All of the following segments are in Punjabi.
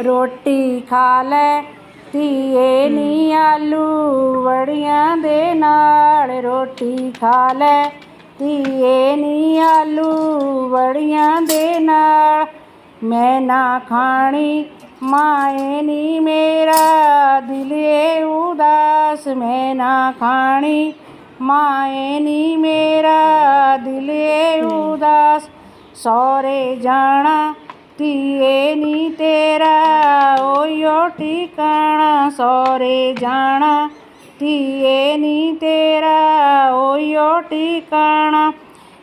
ਰੋਟੀ ਖਾ ਲੈ, ਧੀਏ ਨੀ ਆਲੂ ਵੜੀਆਂ ਦੇ ਨਾਲ। ਰੋਟੀ ਖਾ ਲੈ, ਧੀਏ ਨੀ ਆਲੂ ਵੜੀਆਂ ਦੇ ਨਾਲ। ਮੈਂ ਨਾ ਖਾਣੀ, ਮਾਏ ਨੀ ਮੇਰਾ, ਦਿਲ ਉਦਾਸ। ਮੈਂ ਨਾ ਖਾਣੀ, ਮਾਏ ਨੀ ਮੇਰਾ, ਦਿਲ ਉਦਾਸ। ਸੌਰੇ ਜਾਣਾ, ਧੀਏ ਓਯੋ ਟਿਕਾਣਾ ਸੌਰੇ ਜਾਣਾ। ਧੀਏ ਨੀ ਤੇਰਾ ਓਯੋ ਟਿਕਾਣਾ।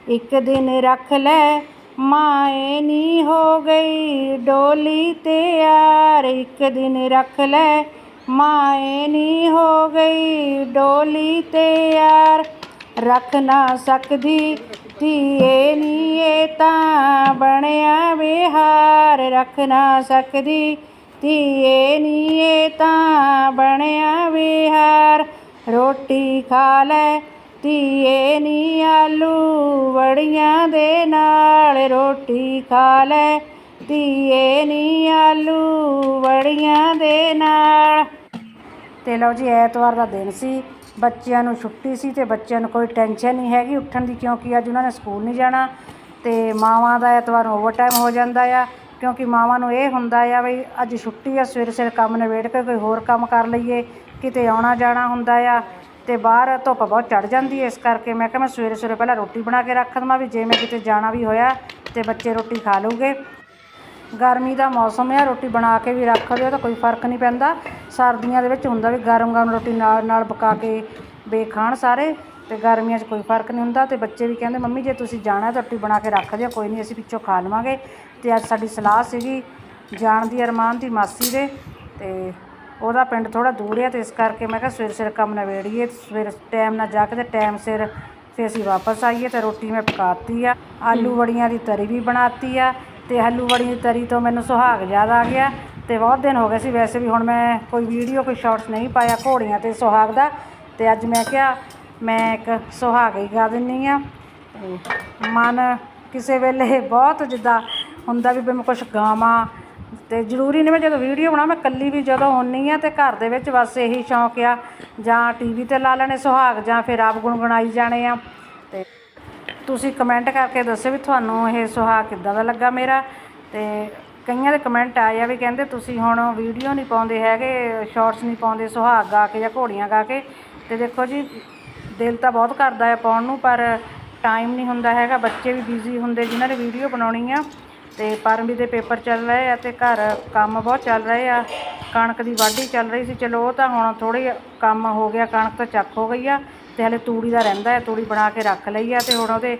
ਇੱਕ ਦਿਨ ਰੱਖ ਲੈ, ਮਾਏ ਨੀ ਹੋ ਗਈ। ਡੋਲੀ ਤਿਆਰ ਇੱਕ ਦਿਨ ਰੱਖ ਲੈ, ਮਾਏ ਨੀ ਹੋ ਗਈ। ਡੋਲੀ ਤਿਆਰ ਰੱਖ ਨਾ ਸਕਦੀ। ਧੀਏ ਨੀ ਇਹ ਤਾਂ ਬਣਿਆ ਵਿਹਾਰ, ਰੱਖ ਨਾ ਸਕਦੀ। ਧੀਏ ਨੀਏ ਤਾਂ ਬਣਿਆ ਵਿਹਾਰ। ਰੋਟੀ ਖਾ ਲੈ ਧੀਏ ਨੀ ਆਲੂ ਵੜੀਆਂ ਦੇ ਨਾਲ। ਰੋਟੀ ਖਾ ਲੈ ਧੀਏ ਨੀ ਆਲੂ ਵੜੀਆਂ ਦੇ ਨਾਲ। ਤੇ ਲਓ ਜੀ, ਐਤਵਾਰ ਦਾ ਦਿਨ ਸੀ। ਬੱਚਿਆਂ ਨੂੰ ਛੁੱਟੀ ਸੀ ਤੇ ਬੱਚਿਆਂ ਨੂੰ ਕੋਈ ਟੈਨਸ਼ਨ ਨਹੀਂ ਹੈਗੀ ਉੱਠਣ ਦੀ, ਕਿਉਂਕਿ ਅੱਜ ਉਹਨਾਂ ਨੇ ਸਕੂਲ ਨਹੀਂ ਜਾਣਾ ਤੇ ਮਾਵਾਂ ਦਾ ਐਤਵਾਰ ਓਵਰਟਾਈਮ ਹੋ ਜਾਂਦਾ ਆ। ਕਿਉਂਕਿ ਮਾਵਾਂ ਨੂੰ ਇਹ ਹੁੰਦਾ ਆ ਵੀ ਅੱਜ ਛੁੱਟੀ ਆ, ਸਵੇਰੇ ਸਵੇਰੇ ਕੰਮ ਨਿਬੇੜ ਕੇ ਕੋਈ ਹੋਰ ਕੰਮ ਕਰ ਲਈਏ, ਕਿਤੇ ਆਉਣਾ ਜਾਣਾ ਹੁੰਦਾ ਆ ਤੇ ਬਾਹਰ ਧੁੱਪ ਬਹੁਤ ਚੜ ਜਾਂਦੀ ਹੈ ਇਸ ਕਰਕੇ ਮੈਂ ਕਿਹਾ ਮੈਂ ਸਵੇਰੇ ਸਵੇਰੇ ਪਹਿਲਾਂ ਰੋਟੀ ਬਣਾ ਕੇ ਰੱਖ ਦੇਵਾਂ ਵੀ ਜੇ ਮੈਂ ਕਿਤੇ ਜਾਣਾ ਵੀ ਹੋਇਆ ਤੇ ਬੱਚੇ ਰੋਟੀ ਖਾ ਲੂਗੇ ਗਰਮੀ ਦਾ ਮੌਸਮ ਆ, ਰੋਟੀ ਬਣਾ ਕੇ ਵੀ ਰੱਖ ਦਿਓ ਤਾਂ ਕੋਈ ਫ਼ਰਕ ਨਹੀਂ ਪੈਂਦਾ। ਸਰਦੀਆਂ ਦੇ ਵਿੱਚ ਹੁੰਦਾ ਵੀ ਗਰਮ ਗਰਮ ਰੋਟੀ ਨਾਲ ਨਾਲ ਪਕਾ ਕੇ ਬੇ ਖਾਣ ਸਾਰੇ। ਤੇ ਗਰਮੀਆਂ 'ਚ ਕੋਈ ਫ਼ਰਕ ਨਹੀਂ ਹੁੰਦਾ ਤੇ ਬੱਚੇ ਵੀ ਕਹਿੰਦੇ, ਮੰਮੀ, ਜੇ ਤੁਸੀਂ ਜਾਣਾ ਤਾਂ ਰੋਟੀ ਬਣਾ ਕੇ ਰੱਖ ਦਿਓ, ਕੋਈ ਨਹੀਂ, ਅਸੀਂ ਪਿੱਛੋਂ ਖਾ ਲਵਾਂਗੇ। ਤੇ ਅੱਜ ਸਾਡੀ ਸਲਾਹ ਸੀਗੀ ਜਾਣ ਦੀ, ਅਰਮਾਨ ਦੀ ਮਾਸੀ ਦੇ ਤੇ ਉਹਦਾ ਪਿੰਡ ਥੋੜਾ ਦੂਰ ਹੈ ਤੇ ਇਸ ਕਰਕੇ ਮੈਂ ਕਿਹਾ ਸਵੇਰੇ ਸਵੇਰੇ ਕੰਮ ਨਵੇੜੀਏ ਸਵੇਰੇ ਟਾਈਮ ਨਾਲ ਜਾ ਕੇ ਤੇ ਟਾਈਮ ਸਿਰ ਫਿਰ ਅਸੀਂ ਵਾਪਸ ਆਈਏ ਤੇ ਰੋਟੀ ਮੈਂ ਪਕਾਤੀ ਆ। ਆਲੂ ਵੜੀਆਂ ਦੀ ਤਰੀ ਵੀ ਬਣਾਤੀ ਆ ਤੇ ਆਲੂ ਵੜੀਆਂ ਦੀ ਤਰੀ ਤੋਂ ਮੈਨੂੰ ਸੁਹਾਗ ਯਾਦ ਆ ਗਿਆ ਤੇ ਬਹੁਤ ਦਿਨ ਹੋ ਗਏ ਸੀ, ਵੈਸੇ ਵੀ ਹੁਣ ਮੈਂ ਕੋਈ ਵੀਡੀਓ, ਕੋਈ ਸ਼ਾਰਟਸ ਨਹੀਂ ਪਾਇਆ ਘੋੜੀਆਂ ਤੇ ਸੁਹਾਗ ਦਾ ਤੇ ਅੱਜ ਮੈਂ ਕਿਹਾ ਮੈਂ ਇੱਕ ਸੁਹਾਗ ਹੀ ਗਾ ਦਿੰਨੀ ਆ। ਮਨ ਕਿਸੇ ਵੇਲੇ ਬਹੁਤ ਜਿੱਦਾਂ ਹੁੰਦਾ ਵੀ ਮੈਂ ਕੁਝ ਗਾਵਾਂ ਤੇ ਜ਼ਰੂਰੀ ਨਹੀਂ ਮੈਂ ਜਦੋਂ ਵੀਡੀਓ ਬਣਾ ਮੈਂ ਕੱਲੀ ਵੀ ਜਦੋਂ ਹੁੰਨੀ ਆ ਤੇ ਘਰ ਦੇ ਵਿੱਚ ਬਸ ਇਹੀ ਸ਼ੌਂਕ ਆ, ਜਾਂ ਟੀਵੀ ਤੇ ਲਾ ਲੈਣੇ ਸੁਹਾਗ, ਜਾਂ ਫਿਰ ਆਪ ਗੁਣਗੁਣਾਈ ਜਾਣੇ ਆ। ਤੇ ਤੁਸੀਂ ਕਮੈਂਟ ਕਰਕੇ ਦੱਸੋ ਵੀ ਤੁਹਾਨੂੰ ਇਹ ਸੁਹਾਗ ਕਿੱਦਾਂ ਦਾ ਲੱਗਾ ਮੇਰਾ। ਤੇ ਕਈਆਂ ਦੇ ਕਮੈਂਟ ਆਏ ਆ ਵੀ ਕਹਿੰਦੇ ਤੁਸੀਂ ਹੁਣ ਵੀਡੀਓ ਨਹੀਂ ਪਾਉਂਦੇ ਹੈਗੇ ਸ਼ਾਰਟਸ ਨਹੀਂ ਪਾਉਂਦੇ, ਸੁਹਾਗ ਗਾ ਕੇ ਜਾਂ ਘੋੜੀਆਂ ਗਾ ਕੇ। ਤੇ ਦੇਖੋ ਜੀ ਦਿਲ ਤਾਂ ਬਹੁਤ ਕਰਦਾ ਆ ਪਾਉਣ ਨੂੰ, ਪਰ ਟਾਈਮ ਨਹੀਂ ਹੁੰਦਾ ਹੈਗਾ। ਬੱਚੇ ਵੀ ਬਿਜ਼ੀ ਹੁੰਦੇ ਜਿਨ੍ਹਾਂ ਨੇ ਵੀਡੀਓ ਬਣਾਉਣੀ ਆ। ਤੇ ਪਰਮਵੀ ਦੇ ਪੇਪਰ ਚੱਲ ਰਹੇ ਆ ਤੇ ਘਰ ਕੰਮ ਬਹੁਤ ਚੱਲ ਰਹੇ ਆ। ਕਣਕ ਦੀ ਵਾਢੀ ਚੱਲ ਰਹੀ ਸੀ। ਚਲੋ, ਉਹ ਤਾਂ ਹੁਣ ਥੋੜੀ ਕੰਮ ਹੋ ਗਿਆ, ਕਣਕ ਤਾਂ ਚੱਕ ਹੋ ਗਈ ਆ। ਤੇ ਹਲੇ ਤੂੜੀ ਦਾ ਰਹਿੰਦਾ ਹੈ, ਤੂੜੀ ਬਣਾ ਕੇ ਰੱਖ ਲਈ ਆ ਤੇ ਹੁਣ ਉਹਦੇ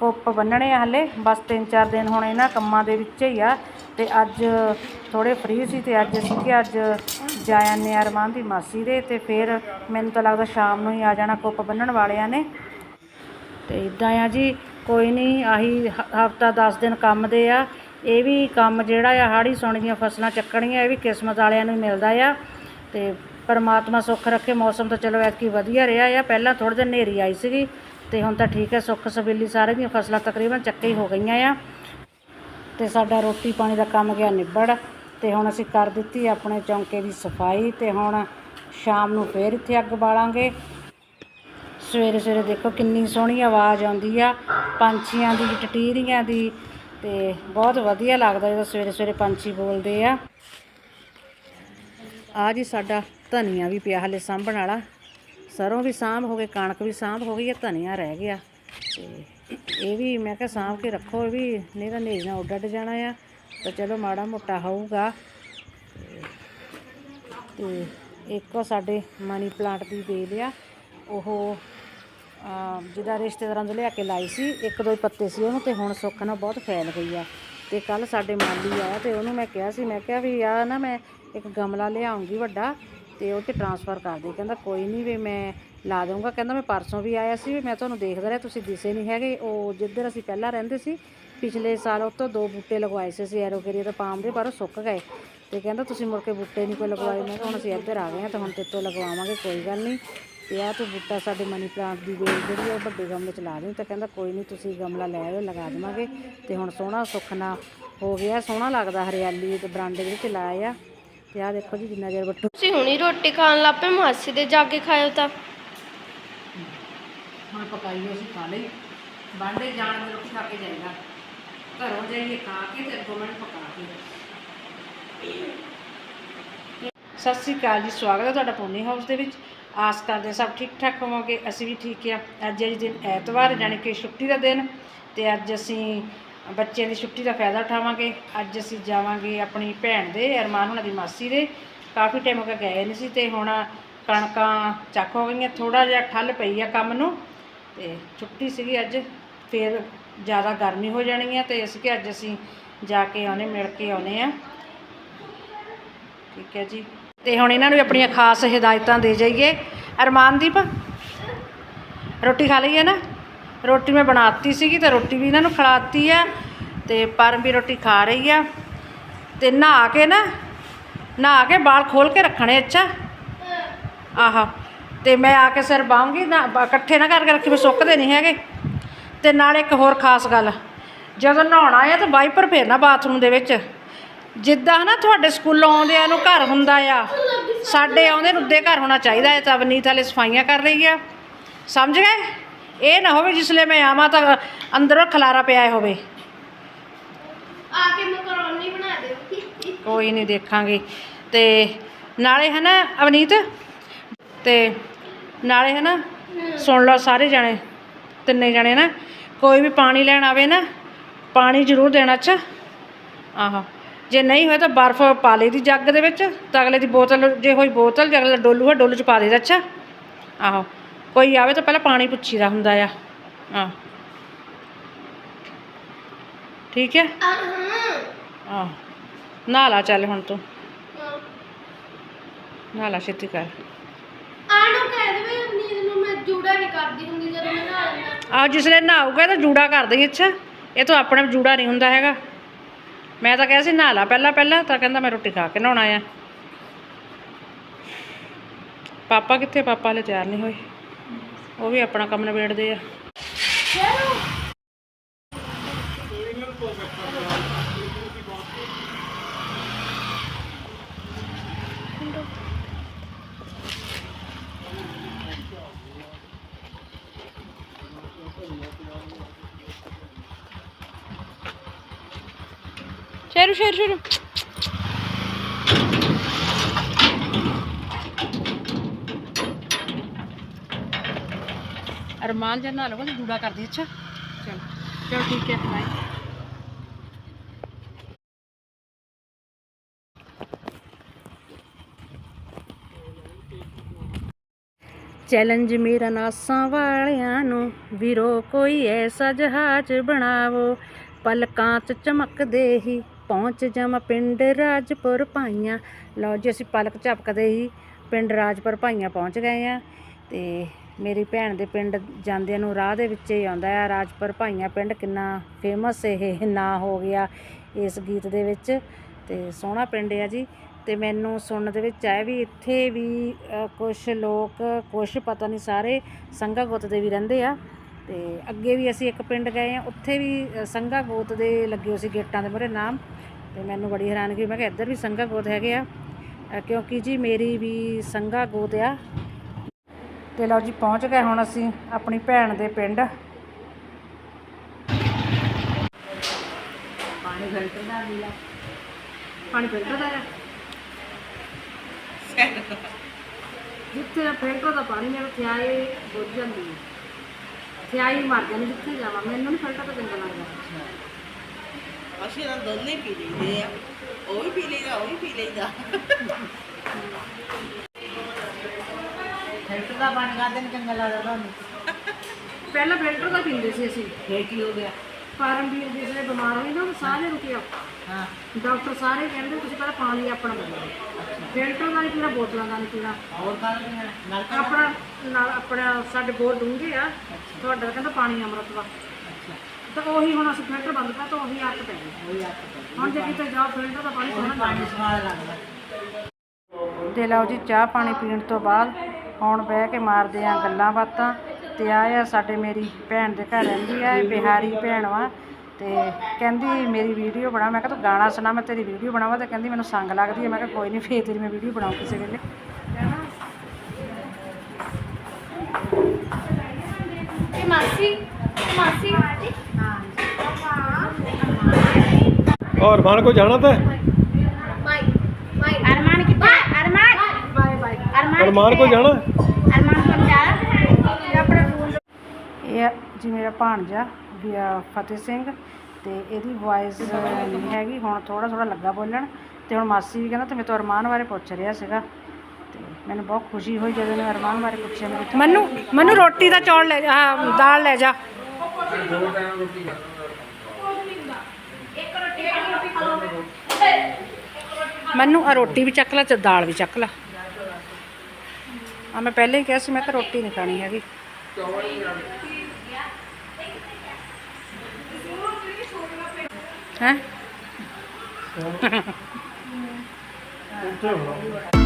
ਕੁੱਪ ਬੰਨਣੇ ਆ ਹਲੇ। ਬਸ 3-4 ਦਿਨ ਹੁਣ ਇਹਨਾਂ ਕੰਮਾਂ ਦੇ ਵਿੱਚ ਹੀ ਆ। ਤੇ ਅੱਜ ਥੋੜੇ ਫ੍ਰੀ ਸੀ ਤੇ ਅੱਜ ਅਸੀਂ ਕਿ ਅੱਜ ਜਾ ਆਨੇ ਆ ਅਰਮਾਨ ਦੀ ਮਾਸੀ ਦੇ ਤੇ ਫਿਰ ਮੈਨੂੰ ਤਾਂ ਲੱਗਦਾ ਸ਼ਾਮ ਨੂੰ ਹੀ ਆ ਜਾਣਾ ਕੁੱਪ ਬੰਨਣ ਵਾਲਿਆਂ ਨੇ। ਤੇ ਇਦਾਂ ਆ ਜੀ, ਕੋਈ ਨਹੀਂ, ਆਹੀ ਹਫਤਾ 10 ਦਿਨ ਕੰਮ ਦੇ ਆ। ਇਹ ਵੀ ਕੰਮ ਜਿਹੜਾ ਆ ਹਾੜੀ ਸੌਣ ਦੀਆਂ ਫਸਲਾਂ ਚੱਕਣੀਆਂ, ਇਹ ਵੀ ਕਿਸਮਤ ਵਾਲਿਆਂ ਨੂੰ ਹੀ ਮਿਲਦਾ ਆ। ਤੇ ਪਰਮਾਤਮਾ ਸੁੱਖ ਰੱਖੇ, ਮੌਸਮ ਤਾਂ ਚਲੋ ਐਤਕੀ ਵਧੀਆ ਰਿਹਾ ਆ। ਪਹਿਲਾਂ ਥੋੜ੍ਹੇ ਦਿਨ ਹਨੇਰੀ ਆਈ ਸੀਗੀ ਤੇ ਹੁਣ ਤਾਂ ਠੀਕ ਹੈ ਸੁੱਖ ਸਬੀਲੀ ਸਾਰੇ ਦੀਆਂ ਫਸਲਾਂ ਤਕਰੀਬਨ ਚੱਕੇ ਹੀ ਹੋ ਗਈਆਂ ਆ। ਤੇ ਸਾਡਾ ਰੋਟੀ ਪਾਣੀ ਦਾ ਕੰਮ ਗਿਆ ਨਿਬੜ ਤੇ ਹੁਣ ਅਸੀਂ ਕਰ ਦਿੱਤੀ ਆਪਣੇ ਚੌਂਕੇ ਦੀ ਸਫ਼ਾਈ ਤੇ ਹੁਣ ਸ਼ਾਮ ਨੂੰ ਫੇਰ ਇੱਥੇ ਅੱਗ ਬਾਲਾਂਗੇ। ਸਵੇਰੇ ਸਵੇਰੇ ਦੇਖੋ ਕਿੰਨੀ ਸੋਹਣੀ ਆਵਾਜ਼ ਆਉਂਦੀ ਆ, ਪੰਛੀਆਂ ਦੀ, ਟਟੀਰੀਆਂ ਦੀ ਤੇ ਬਹੁਤ ਵਧੀਆ ਲੱਗਦਾ ਜਦੋਂ ਸਵੇਰੇ ਸਵੇਰੇ ਪੰਛੀ ਬੋਲਦੇ ਆ। ਆ ਜੀ ਸਾਡਾ ਧਨੀਆ ਵੀ ਪਿਆ ਹਲੇ ਸਾਂਭਣ ਵਾਲਾ। ਸਰੋਂ ਵੀ ਸਾਂਭ ਹੋ ਗਏ, ਕਣਕ ਵੀ ਸਾਂਭ ਹੋ ਗਈ ਹੈ ਧਨੀਆ ਰਹਿ ਗਿਆ ਤੇ ਇਹ ਵੀ ਮੈਂ ਕਿਹਾ ਸਾਂਭ ਕੇ ਰੱਖੋ ਇਹ ਵੀ ਨਹੀਂ ਤਾਂ ਨੇਜ ਨਾਲ ਉੱਡ ਜਾਣਾ ਆ। ਤਾਂ ਚਲੋ ਮਾੜਾ ਮੋਟਾ ਹੋਊਗਾ। ਤੇ ਇੱਕ ਸਾਡੇ ਮਨੀ ਪਲਾਂਟ ਦੀ ਬੇਲ ਆ। ਉਹ ਅਹ, ਜਿਹਦਾ ਰਿਸ਼ਤੇਦਾਰਾਂ ਤੋਂ ਲਿਆ ਕੇ ਲਾਈ ਸੀ ਇੱਕ ਦੋ ਹੀ ਪੱਤੇ ਸੀ ਉਹਨੂੰ ਤੇ ਹੁਣ ਸੁੱਖ ਨਾਲ ਬਹੁਤ ਫੈਲ ਗਈ ਆ। ਤੇ ਕੱਲ ਸਾਡੇ ਮਾਲੀ ਆਇਆ ਤੇ ਉਹਨੂੰ ਮੈਂ ਕਿਹਾ ਸੀ ਮੈਂ ਕਿਹਾ ਵੀ ਆ ਨਾ ਮੈਂ ਇੱਕ ਗਮਲਾ ਲਿਆਉਂਗੀ ਵੱਡਾ ਤੇ ਉਹ 'ਤੇ ਟਰਾਂਸਫਰ ਕਰ ਦੇ। ਕਹਿੰਦਾ ਕੋਈ ਨਹੀਂ ਵੀ ਮੈਂ ਲਾ ਦਊਂਗਾ। ਕਹਿੰਦਾ ਮੈਂ ਪਰਸੋਂ ਵੀ ਆਇਆ ਸੀ ਵੀ ਮੈਂ ਤੁਹਾਨੂੰ ਦੇਖਦਾ ਰਿਹਾ, ਤੁਸੀਂ ਦਿਸੇ ਨਹੀਂ ਹੈਗੇ। ਉਹ ਜਿੱਧਰ ਅਸੀਂ ਪਹਿਲਾਂ ਰਹਿੰਦੇ ਸੀ, ਪਿਛਲੇ ਸਾਲ ਉਹ ਤੋਂ ਦੋ ਬੂਟੇ ਲਗਵਾਏ ਸੀ ਅਸੀਂ ਐਰੋਕੇਰੀ ਤੇ ਪਾਮ ਦੇ ਪਰ ਉਹ ਸੁੱਕ ਗਏ। ਤੇ ਕਹਿੰਦਾ ਤੁਸੀਂ ਮੁੜ ਕੇ ਬੂਟੇ ਨਹੀਂ ਕੋਈ ਲਗਵਾਏ। ਮੈਂ ਕਿਹਾ ਹੁਣ ਅਸੀਂ ਇੱਧਰ ਆ ਗਏ ਹਾਂ, ਤਾਂ ਹੁਣ ਤੇਤੋਂ ਲਗਵਾਵਾਂਗੇ, ਕੋਈ ਗੱਲ ਨਹੀਂ। ਤੇ ਆਹ ਤੂੰ ਬੂਟਾ ਸਾਡੇ ਮਨੀ ਪਲਾਂਟ ਦੀ ਵੇਲ ਜਿਹੜੀ ਆ ਉਹ ਵੱਡੇ ਗਮਲੇ ਚ ਲਾ ਦੇ ਤਾਂ ਕਹਿੰਦਾ ਕੋਈ ਨਹੀਂ, ਤੁਸੀਂ ਗਮਲਾ ਲੈ ਆਇਓ, ਲਗਾ ਦੇਵਾਂਗੇ। ਤੇ ਹੁਣ ਸੋਹਣਾ ਸੁਖਣਾ ਹੋ ਗਿਆ, ਸੋਹਣਾ ਲੱਗਦਾ ਹਰਿਆਲੀ ਤੇ ਬਰਾਂਡੇ ਦੇ ਵਿੱਚ ਲਾਇਆ। ਤੇ ਆਹ ਦੇਖੋ ਜੀ, ਜਿੰਨਾ ਚਿਰ ਬੱਟੂ ਤੁਸੀਂ ਹੁਣੀ ਰੋਟੀ ਖਾਣ ਲੱਪੇ ਮਾਸੀ ਦੇ ਜਾ ਕੇ ਖਾਇਓ ਤਾਂ। ਹੁਣ ਪਕਾਈ ਅਸੀਂ ਖਾ ਲਈ। ਬਾਂਡੇ ਜਾਣ ਦੇ ਰੋਟੀ ਖਾ ਕੇ ਜਾਈਦਾ। ਘਰੋਂ ਜਾਈਏ ਖਾ ਕੇ ਤੇ ਅੱਗੋਂ ਮੈਨੂੰ ਪਕਾ ਕੇ ਸਤਿ ਸ੍ਰੀ ਅਕਾਲ ਜੀ, ਸਵਾਗਤ ਹੈ ਤੁਹਾਡਾ ਪੋਨੀ ਹਾਊਸ ਦੇ ਵਿੱਚ। ਆਸ ਕਰਦੇ ਸਭ ਠੀਕ ਠਾਕ ਹੋਵੋਗੇ, ਅਸੀਂ ਵੀ ਠੀਕ ਆ ਅੱਜ ਹੈ ਦਿਨ ਐਤਵਾਰ, ਯਾਨੀ ਕਿ ਛੁੱਟੀ ਦਾ ਦਿਨ। ਤੇ ਅੱਜ ਅਸੀਂ ਬੱਚਿਆਂ ਦੀ ਛੁੱਟੀ ਦਾ ਫਾਇਦਾ ਉਠਾਵਾਂਗੇ। ਅੱਜ ਅਸੀਂ ਜਾਵਾਂਗੇ ਆਪਣੀ ਭੈਣ ਦੇ, ਅਰਮਾਨ ਹੁਣਾਂ ਦੀ ਮਾਸੀ ਦੇ। ਕਾਫੀ ਟਾਈਮ ਹੋ ਗਿਆ ਗਏ ਨਹੀਂ ਸੀ ਤੇ ਹੁਣ ਕਣਕਾਂ ਚੱਕ ਹੋ ਗਈਆਂ ਥੋੜਾ ਜਿਹਾ ਠੱਲ ਪਈ ਆ ਕੰਮ ਨੂੰ। ਤੇ ਛੁੱਟੀ ਸੀਗੀ ਅੱਜ, ਫਿਰ ਜ਼ਿਆਦਾ ਗਰਮੀ ਹੋ ਜਾਣੀ ਆ ਤੇ ਇਸ ਕਿ ਅੱਜ ਅਸੀਂ ਜਾ ਕੇ ਆਉਣੇ, ਮਿਲ ਕੇ ਆਉਣੇ ਆ। ਠੀਕ ਹੈ ਜੀ। ਤੇ ਹੁਣ ਇਹਨਾਂ ਨੂੰ ਵੀ ਆਪਣੀਆਂ ਖਾਸ ਹਦਾਇਤਾਂ ਦੇ ਜਾਈਏ। ਅਰਮਾਨਦੀਪ ਰੋਟੀ ਖਾ ਲਈ ਹੈ ਨਾ? ਰੋਟੀ ਮੈਂ ਬਣਾਤੀ ਸੀਗੀ ਤੇ ਰੋਟੀ ਵੀ ਇਹਨਾਂ ਨੂੰ ਖਿਲਾਤੀ ਆ ਤੇ ਪਰਮ ਵੀ ਰੋਟੀ ਖਾ ਰਹੀ ਆ। ਤੇ ਨਹਾ ਕੇ ਨਾ, ਨਹਾ ਕੇ ਬਾਲ ਖੋਲ ਕੇ ਰੱਖਣੇ ਅੱਛਾ? ਆਹਾ। ਤੇ ਮੈਂ ਆ ਕੇ ਸਿਰ ਬਾਉਂਗੀ ਨਾ ਬ- ਇਕੱਠੇ ਨਾ ਕਰਕੇ ਰੱਖੀ ਵੀ ਸੁੱਕਦੇ ਨਹੀਂ ਹੈਗੇ। ਤੇ ਨਾਲ ਇੱਕ ਹੋਰ ਖਾਸ ਗੱਲ ਜਦੋਂ ਨਹਾਉਣਾ ਆ ਤਾਂ ਵਾਈਪਰ ਫੇਰਨਾ ਬਾਥਰੂਮ ਦੇ ਵਿੱਚ। ਜਿੱਦਾਂ ਨਾ ਤੁਹਾਡੇ ਸਕੂਲੋਂ ਆਉਂਦਿਆਂ ਨੂੰ ਘਰ ਹੁੰਦਾ ਆ ਸਾਡੇ ਆਉਂਦੇ ਨੂੰ ਉੱਦੇ ਘਰ ਹੋਣਾ ਚਾਹੀਦਾ ਹੈ ਤਾਂ ਅਵਨੀਤ ਵਾਲੇ ਸਫਾਈਆਂ ਕਰ ਰਹੀ ਆ। ਸਮਝ ਗਏ? ਇਹ ਨਾ ਹੋਵੇ ਜਿਸਲੇ ਮੈਂ ਆਵਾਂ ਤਾਂ ਅੰਦਰੋਂ ਖਲਾਰਾ ਪਿਆ ਹੋਵੇ। ਆ ਕੇ ਮਕਰੋਨੀ ਬਣਾ ਦਿਓ। ਕੋਈ ਨਹੀਂ ਦੇਖਾਂਗੇ। ਤੇ ਨਾਲੇ ਹੈ ਨਾ ਅਵਨੀਤ ਤੇ ਨਾਲੇ ਹੈ ਨਾ ਸੁਣ ਲਓ ਸਾਰੇ ਜਣੇ ਤਿੰਨੇ ਜਣੇ ਨਾ ਕੋਈ ਵੀ ਪਾਣੀ ਲੈਣ ਆਵੇ ਨਾ ਪਾਣੀ ਜ਼ਰੂਰ ਦੇਣਾ ਅੱਛਾ। ਆਹੋ ਜੇ ਨਹੀਂ ਹੋਇਆ ਤਾਂ ਬਰਫ਼ ਪਾ ਲਈ ਦੀ ਜੱਗ ਦੇ ਵਿੱਚ ਤਾਂ ਅਗਲੇ ਦੀ ਬੋਤਲ ਜੇ ਹੋਈ ਬੋਤਲ ਜੇ ਅਗਲੇ ਦਾ ਡੋਲੂ ਹੈ ਡੋਲੂ ਚ ਪਾ ਦੇਈਦਾ ਅੱਛਾ। ਆਹੋ ਕੋਈ ਆਵੇ ਤਾਂ ਪਹਿਲਾਂ ਪਾਣੀ ਪੁੱਛੀਦਾ ਹੁੰਦਾ ਆ। ਆਹ। ਠੀਕ ਹੈ ਆਹ। ਨਹਾ ਲਾ ਚੱਲ ਹੁਣ ਤੂੰ। ਨਹਾ ਲਾ ਛੇਤੀ ਕਰ। ਕਹਿ ਦੇਵੇ ਨੀਂਦ ਨੂੰ ਮੈਂ ਜੂੜਾ ਨਹੀਂ ਕਰਦੀ ਹੁੰਦੀ ਜਦੋਂ ਮੈਂ ਨਹਾ ਲੈਂਦਾ ਆ ਜਿਸਲੇ ਨਹਾਊਗਾ ਤਾਂ ਜੂੜਾ ਕਰ ਦੇਈ ਅੱਛਾ ਇਹ ਤਾਂ ਆਪਣੇ ਆਪ ਜੂੜਾ ਨਹੀਂ ਹੁੰਦਾ ਹੈਗਾ। ਮੈਂ ਤਾਂ ਕਿਹਾ ਸੀ ਨਹਾ ਲਾ ਪਹਿਲਾਂ ਪਹਿਲਾਂ ਤਾਂ ਕਹਿੰਦਾ ਮੈਂ ਰੋਟੀ ਖਾ ਕੇ ਨਹਾਉਣਾ ਆ ਪਾਪਾ ਕਿੱਥੇ? ਪਾਪਾ ਹਲੇ ਤਿਆਰ ਨਹੀਂ ਹੋਏ। ਉਹ ਵੀ ਆਪਣਾ ਕੰਮ ਨਿਬੇੜਦੇ ਆ ਸ਼ੇਰੂ ਸ਼ੇਰੂ ਸ਼ੇਰੂ ਅਰਮਾਨ ਜਨ ਨਾਲ ਕੋਲ ਜੂੜਾ ਕਰਦੀ ਅੱਛਾ? ਚਲ ਚਲ ਠੀਕ ਹੈ ਬਾਏ ਚੈਲੰਜ ਮੇਰਾ ਨਾਸਾਂ ਵਾਲਿਆਂ ਨੂੰ, ਵੀਰੋ, ਕੋਈ ਐਸਾ ਜਹਾਜ਼ ਬਣਾਵੋ। ਪਲਕਾਂ 'ਚ ਚਮਕਦੇ ਹੀ, ਪਹੁੰਚ ਜਾਵਾਂ ਪਿੰਡ ਰਾਜਪੁਰ ਭਾਈਆਂ। ਲਓ ਜੀ, ਅਸੀਂ ਪਲਕ ਝਪਕਦੇ ਹੀ, ਪਿੰਡ ਰਾਜਪੁਰ ਭਾਈਆਂ ਪਹੁੰਚ ਗਏ ਆ। ਤੇ ਮੇਰੀ ਭੈਣ ਦੇ ਪਿੰਡ ਜਾਂਦਿਆਂ ਨੂੰ ਰਾਹ ਦੇ ਵਿੱਚ ਹੀ ਆਉਂਦਾ ਆ, ਰਾਜਪੁਰ ਭਾਈਆਂ ਪਿੰਡ ਕਿੰਨਾ ਫੇਮਸ ਇਹ ਨਾਂ ਹੋ ਗਿਆ ਇਸ ਗੀਤ ਦੇ ਵਿੱਚ ਤੇ ਸੋਹਣਾ ਪਿੰਡ ਆ ਜੀ। ਤੇ ਮੈਨੂੰ ਸੁਣਨ ਦੇ ਵਿੱਚ ਆਇਆ ਵੀ ਇੱਥੇ ਵੀ ਕੁਝ ਲੋਕ ਕੁਝ ਪਤਾ ਨਹੀਂ ਸਾਰੇ ਸੰਘਾ ਗੁੱਤ ਦੇ ਵੀ ਰਹਿੰਦੇ ਆ। ਤੇ ਅੱਗੇ ਵੀ ਅਸੀਂ ਇੱਕ ਪਿੰਡ ਗਏ ਆ, ਉੱਥੇ ਵੀ ਸੰਘਾ ਗੋਤ ਦੇ ਲੱਗੇ ਹੋਏ ਸੀ ਗੇਟਾਂ ਦੇ ਮੂਹਰੇ ਨਾਮ। ਤੇ ਮੈਨੂੰ ਬੜੀ ਹੈਰਾਨਗੀ ਮੈਂ ਕਿਹਾ ਇੱਧਰ ਵੀ ਸੰਘਾ ਗੋਤ ਹੈਗੇ ਆ। ਕਿਉਂਕਿ ਜੀ ਮੇਰੀ ਵੀ ਸੰਘਾ ਗੋਤ ਆ ਤੇ ਲਓ ਜੀ ਪਹੁੰਚ ਗਏ ਹੁਣ ਅਸੀਂ ਆਪਣੀ ਭੈਣ ਦੇ ਪਿੰਡ। ਪਾਣੀ ਫਿਲਟਰ ਦਾ ਵੀ ਆ। ਪਾਣੀ ਫਿਲਟਰ ਦਾ ਆ? ਜਿੱਥੇ ਦਾ ਫਿਲਟਰ ਦਾ ਪਾਣੀ ਮੇਰੇ ਥਿਆਈ ਬੁੱਝ ਜਾਂਦੀ ਹੈ ਥਿਆਈ ਮਰ ਜਾਂਦੀ ਜਿੱਥੇ ਜਾਵਾਂ ਮੈਨੂੰ ਨਹੀਂ ਫਿਲਟਰ ਤਾਂ ਚੰਗਾ ਲੱਗਦਾ। ਅਸੀਂ ਤਾਂ ਦੋਨੇ ਪੀ ਲਈਦੇ ਆ। ਉਹ ਵੀ ਪੀ ਲਈਦਾ ਉਹ ਵੀ ਪੀ ਲਈਦਾ। ਫਿਲਟਰ ਦਾ ਪਾਣੀ ਕਾਹਦੇ ਨੂੰ ਚੰਗਾ ਲੱਗਦਾ ਤੁਹਾਨੂੰ ਪਹਿਲਾਂ ਫਿਲਟਰ ਦਾ ਪੀਂਦੇ ਸੀ ਅਸੀਂ। ਫੇਰ ਕੀ ਹੋ ਗਿਆ? ਪਰਮਵੀਰ ਜਿਸ ਵੇਲੇ ਬਿਮਾਰ ਹੋਈ ਨਾ ਉਹ ਸਾਰੇ ਰੁਕਿਆ ਹਾਂ। ਡਾਕਟਰ ਸਾਰੇ ਕਹਿੰਦੇ ਤੁਸੀਂ ਪਹਿਲਾਂ ਪਾਣੀ ਆਪਣਾ ਬਣਾਓ ਫਿਲਟਰ ਦਾ ਨਹੀਂ ਪੀਣਾ ਬੋਤਲਾਂ ਦਾ ਨਹੀਂ ਪੀਣਾ। ਹੋਰ ਕਾਹਦੇ ਪੀਣਾ? ਨਲਕਾ ਦਾ? ਆਪਣਾ ਨਾਲ ਆਪਣਾ ਸਾਡੇ ਬੋਰ ਡੂੰਘੇ ਆ। ਤੁਹਾਡਾ ਤਾਂ ਕਹਿੰਦਾ ਪਾਣੀ ਅੰਮ੍ਰਿਤ ਵਾ। ਤਾਂ ਉਹੀ ਹੁਣ ਅਸੀਂ ਫਿਲਟਰ ਬੰਦ ਕਰਤਾ ਉਹੀ ਆਦਤ ਪੈ ਗਈ। ਉਹੀ ਆਪ ਹੁਣ ਜੇ ਕਿਤੇ ਜਾਓ ਫਿਲਟਰ ਦਾ ਪਾਣੀ ਸੋਹਣਾ ਪਾਣੀ ਸਵਾਦ ਲੱਗਦਾ। ਤੇ ਲਓ ਜੀ ਚਾਹ ਪਾਣੀ ਪੀਣ ਤੋਂ ਬਾਅਦ ਹੁਣ ਬਹਿ ਕੇ ਮਾਰਦੇ ਆ ਗੱਲਾਂ ਬਾਤਾਂ ਤੇ ਆਏ ਆ ਸਾਡੇ ਮੇਰੀ ਭੈਣ ਦੇ ਘਰ ਰਹਿੰਦੀ ਆ ਇਹ ਬਿਹਾਰੀ ਭੈਣ ਵਾ ਤੇ ਕਹਿੰਦੀ ਮੇਰੀ ਵੀਡੀਓ ਬਣਾ ਮੈਂ ਕਿਹਾ ਤੂੰ ਗਾਣਾ ਸੁਣਾ ਮੈਂ ਤੇਰੀ ਵੀਡੀਓ ਬਣਾਵਾਂ ਤੇ ਕਹਿੰਦੀ ਮੈਨੂੰ ਸੰਗ ਲੱਗਦੀ ਹੈ ਮੈਂ ਕਿਹਾ ਕੋਈ ਨਹੀਂ ਫੇਰ ਤੇਰੀ ਮੈਂ ਵੀਡੀਓ ਬਣਾਉਂ ਕਿਸੇ ਵੇਲੇ। ਔਰ ਅਰਮਾਨ ਕੋ ਜਾਣਾ ਤਾਂ? ਬਾਈ ਬਾਈ ਅਰਮਾਨ ਕਿੱਥੇ ਅਰਮਾਨ। ਬਾਈ ਬਾਈ ਅਰਮਾਨ ਕੋ ਜਾਣਾ? ਇਹ ਜੀ ਮੇਰਾ ਭਾਣਜਾ ਵੀ ਫਤਿਹ ਸਿੰਘ ਤੇ ਇਹਦੀ ਵਾਇਸ ਨਹੀਂ ਹੈਗੀ, ਹੁਣ ਥੋੜਾ ਥੋੜਾ ਲੱਗਾ ਬੋਲਣ ਤੇ ਹੁਣ ਮਾਸੀ ਵੀ ਕਹਿੰਦਾ, ਤੇ ਮੇਰੇ ਤੋਂ ਅਰਮਾਨ ਬਾਰੇ ਪੁੱਛ ਰਿਹਾ ਸੀਗਾ। ਤੇ ਮੈਨੂੰ ਬਹੁਤ ਖੁਸ਼ੀ ਹੋਈ ਜਦੋਂ ਇਹਨੇ ਅਰਮਾਨ ਬਾਰੇ ਪੁੱਛਿਆ ਮੇਰੇ ਮੈਨੂੰ ਮੈਨੂੰ ਰੋਟੀ ਦਾ ਚੌਲ ਲੈ ਜਾ ਦਾਲ ਲੈ ਜਾ। ਮੈਨੂੰ ਆ ਰੋਟੀ ਵੀ ਚੱਕ ਲੈ ਤੇ ਦਾਲ ਵੀ ਚੱਕ ਲੈ। ਆ ਮੈਂ ਪਹਿਲੇ ਹੀ ਕਿਹਾ ਸੀ ਮੈਂ ਕਿ ਰੋਟੀ ਨਹੀਂ ਖਾਣੀ ਹੈਗੀ ਹੈ ਰੋਟੀ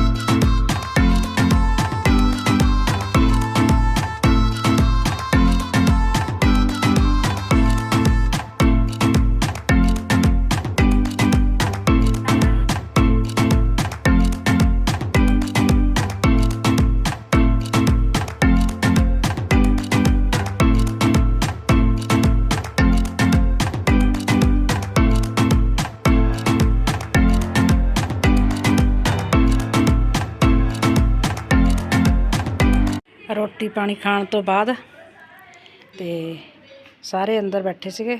ਪਾਣੀ ਖਾਣ ਤੋਂ ਬਾਅਦ ਤੇ ਸਾਰੇ ਅੰਦਰ ਬੈਠੇ ਸੀਗੇ।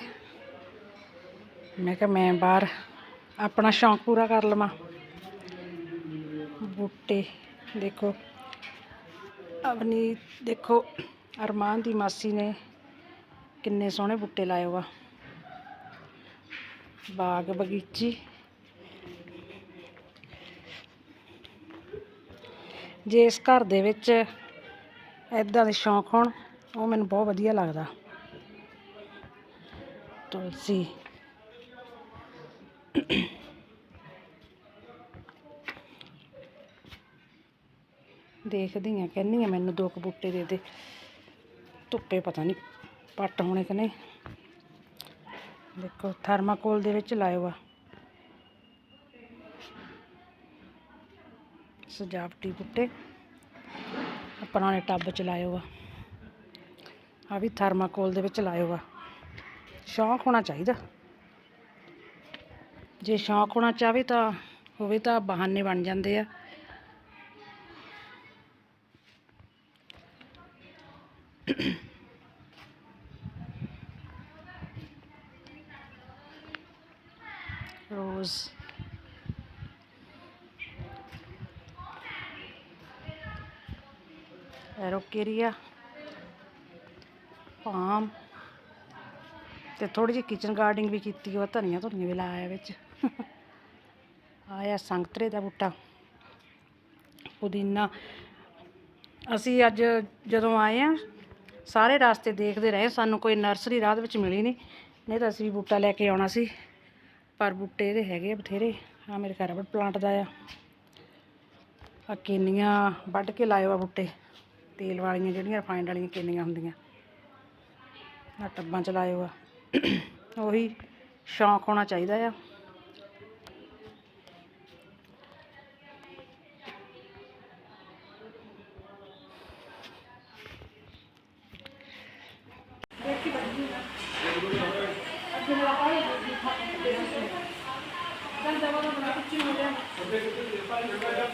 ਮੈਂ ਕਿਹਾ, ਮੈਂ ਬਾਹਰ ਆਪਣਾ ਸ਼ੌਂਕ ਪੂਰਾ ਕਰ ਲਵਾਂ। ਬੂਟੇ ਦੇਖੋ। ਅਵਨੀ ਦੇਖੋ, ਅਰਮਾਨ ਦੀ ਮਾਸੀ ਨੇ ਕਿੰਨੇ ਸੋਹਣੇ ਬੂਟੇ ਲਾਏ ਵਾ ਬਾਗ ਬਗੀਚੀ। ਜੇ ਇਸ ਘਰ ਦੇ ਵਿੱਚ ਇਦਾਂ ਦੇ ਸ਼ੌਂਕ ਹੋਣ, ਉਹ ਮੈਨੂੰ ਬਹੁਤ ਵਧੀਆ ਲੱਗਦਾ। ਤੁਲਸੀ। ਦੇਖਦੀ ਆ ਕਹਿੰਨੀ ਆ ਮੈਨੂੰ ਦੋ ਕੁ ਬੂਟੇ ਦੇ ਦੇ। ਧੁੱਪੇ ਪਤਾ ਨਹੀਂ ਪੱਟ ਹੋਣੇ ਕਿ ਨਹੀਂ। ਦੇਖੋ, ਥਰਮਾਕੋਲ ਦੇ ਵਿੱਚ ਲਾਇਓ ਆ। ਸਜਾਵਟੀ ਬੂਟੇ। ਆਪਣਾ ਨੇ ਟੱਬ ਚ ਲਾਇਓ ਆ। ਆ ਵੀ ਥਰਮਾਕੋਲ ਦੇ ਵਿੱਚ ਲਾਇਓ ਆ। ਸ਼ੌਂਕ ਹੋਣਾ ਚਾਹੀਦਾ। ਜੇ ਸ਼ੌਂਕ ਹੋਣਾ ਚਾਹਵੇ ਤਾਂ, ਹੋਵੇ ਤਾਂ ਬਹਾਨੇ ਬਣ ਜਾਂਦੇ ਆ। ਐਰੋਕੇਰੀਆ ਪਾਮ ਤੇ ਥੋੜੀ ਜਿਹੀ ਕਿਚਨ ਗਾਰਡਨਿੰਗ ਵੀ ਕੀਤੀ, ਉਹ ਧਨੀਆ ਧੁਨੀਆਂ ਵੀ ਲਾਇਆ ਵਿੱਚ। ਆਇਆ ਸੰਗਤਰੇ ਦਾ ਬੂਟਾ, ਪੁਦੀਨਾ। ਅਸੀਂ ਅੱਜ ਜਦੋਂ ਆਏ ਆ, ਸਾਰੇ ਰਾਸਤੇ ਦੇਖਦੇ ਰਹੇ, ਸਾਨੂੰ ਕੋਈ ਨਰਸਰੀ ਰਾਹ ਦੇ ਵਿੱਚ ਮਿਲੀ ਨਹੀਂ। ਨਹੀਂ ਤਾਂ ਅਸੀਂ ਵੀ ਬੂਟਾ ਲੈ ਕੇ ਆਉਣਾ ਸੀ, ਪਰ ਬੂਟੇ ਇਹਦੇ ਹੈਗੇ ਆ ਬਥੇਰੇ। ਆ ਮੇਰੇ ਘਰ ਰਬੜ ਪਲਾਂਟ ਦਾ ਆ। ਆ ਕਿੰਨੀਆਂ ਵੱਢ ਕੇ ਲਾਏ ਆ ਬੂਟੇ। ਤੇਲ ਵਾਲੀਆਂ ਜਿਹੜੀਆਂ ਰਿਫਾਈਨਡ ਵਾਲੀਆਂ ਕਿੰਨੀਆਂ ਹੁੰਦੀਆਂ ਆ ਟੱਬਾਂ ਚ ਲਾਇਓ ਆ ਉਹੀ ਸ਼ੌਂਕ ਹੋਣਾ ਚਾਹੀਦਾ ਆ Gracias.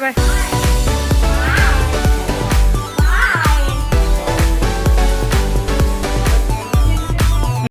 bye bye.